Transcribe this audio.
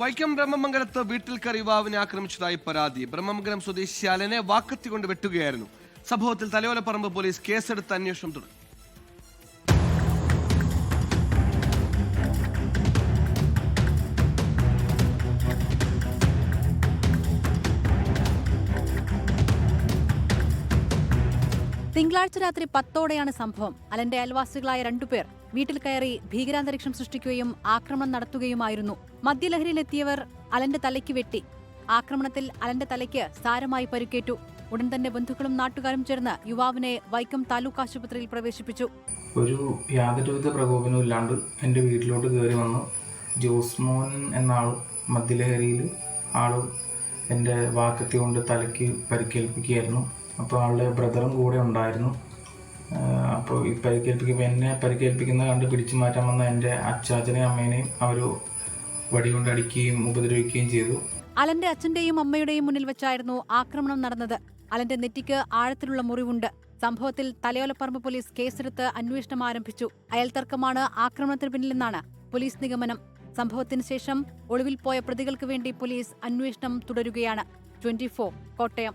വൈക്കം ബ്രഹ്മമംഗലത്ത് വീട്ടിൽ കയറി യുവാവിനെ ആക്രമിച്ചതായി പരാതി. ബ്രഹ്മമംഗലം സ്വദേശി അലനെ വാക്കത്തി കൊണ്ട് വെട്ടുകയായിരുന്നു. സംഭവത്തിൽ തലയോലപ്പറമ്പ് പോലീസ് കേസെടുത്ത് അന്വേഷണം തുടങ്ങി. തിങ്കളാഴ്ച രാത്രി പത്തോടെയാണ് സംഭവം. അലന്റെ അയൽവാസികളായ രണ്ടുപേർ വീട്ടിൽ കയറി ഭീകരാന്തരീക്ഷം സൃഷ്ടിക്കുകയും ആക്രമണം നടത്തുകയുമായിരുന്നു. മദ്യലഹരിയിലെത്തിയവർ അലന്റെ തലയ്ക്ക് വെട്ടി. ആക്രമണത്തിൽ അലന്റെ തലയ്ക്ക് സാരമായി പരിക്കേറ്റു. ഉടൻ തന്നെ ബന്ധുക്കളും നാട്ടുകാരും ചേർന്ന് യുവാവിനെ വൈക്കം താലൂക്ക് ആശുപത്രിയിൽ പ്രവേശിപ്പിച്ചു. ഒരു യാതൊരുവിധ പ്രകോപനവും ഇല്ലാണ്ട് എന്റെ വീട്ടിലോട്ട് കയറി വന്നു. ജോസ്മോൻ എന്ന ആൾ മദ്യലഹരിയിൽ ആൾ എന്റെ വാക്കത്തി കൊണ്ട് തലയ്ക്ക് പരിക്കേൽപ്പിക്കുകയായിരുന്നു. അപ്പോൾ ആളുടെ ബ്രദറും കൂടെ ഉണ്ടായിരുന്നു. അപ്പോൾ ഈ പരിക്കേൽപ്പിക്കുമ്പോൾ എന്നെ പരിക്കേൽപ്പിക്കുന്ന കണ്ട് പിടിച്ചു മാറ്റാൻ വന്ന എന്റെ അച്ചാച്ചനെയും അമ്മേനെയും അവർ വടി കൊണ്ട് അടിക്കുകയും ഉപദ്രവിക്കുകയും ചെയ്തു. അലന്റെ അച്ഛന്റെയും അമ്മയുടെയും മുന്നിൽ വെച്ചായിരുന്നു ആക്രമണം നടന്നത്. അലന്റെ നെറ്റിക്ക് ആഴത്തിലുള്ള മുറിവുണ്ട്. സംഭവത്തിൽ തലയോലപ്പറമ്പ് പോലീസ് കേസെടുത്ത് അന്വേഷണം ആരംഭിച്ചു. അയൽത്തർക്കമാണ് ആക്രമണത്തിന് പിന്നിലെന്നാണ് പോലീസ് നിഗമനം. സംഭവത്തിന് ശേഷം ഒളിവിൽ പോയ പ്രതികൾക്ക് വേണ്ടി പോലീസ് അന്വേഷണം തുടരുകയാണ്. ട്വന്റി കോട്ടയം.